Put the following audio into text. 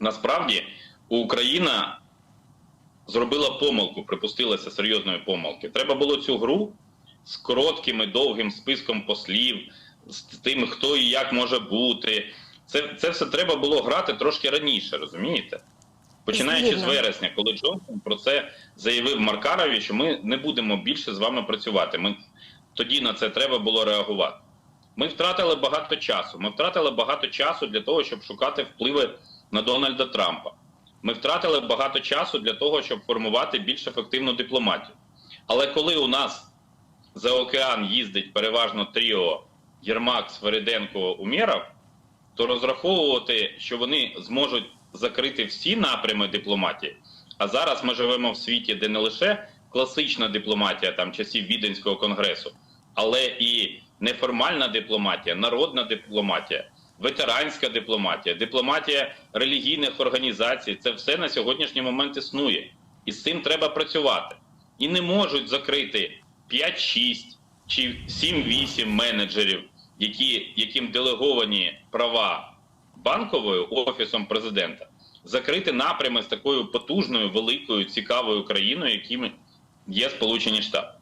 насправді Україна зробила помилку, припустилася серйозної помилки. Треба було цю гру з коротким і довгим списком послів, з тим, хто і як може бути. Це, це все треба було грати трошки раніше, розумієте? Починаючи з вересня, коли Джонсон про це заявив Маркарові, що ми не будемо більше з вами працювати. Ми тоді на це треба було реагувати. Ми втратили багато часу. Ми втратили багато часу для того, щоб шукати впливи на Дональда Трампа. Ми втратили багато часу для того, щоб формувати більш ефективну дипломатію. Але коли у нас за океан їздить переважно тріо Єрмак, Свериденко, Умєров, то розраховувати, що вони зможуть закрити всі напрями дипломатії. А зараз ми живемо в світі, де не лише класична дипломатія там часів Віденського конгресу, але і неформальна дипломатія, народна дипломатія, ветеранська дипломатія, дипломатія релігійних організацій. Це все на сьогоднішній момент існує. І з цим треба працювати. І не можуть закрити 5-6 чи 7-8 менеджерів, які, яким делеговані права банковою офісом президента, закрити напрями з такою потужною, великою, цікавою країною, якими є Сполучені Штати.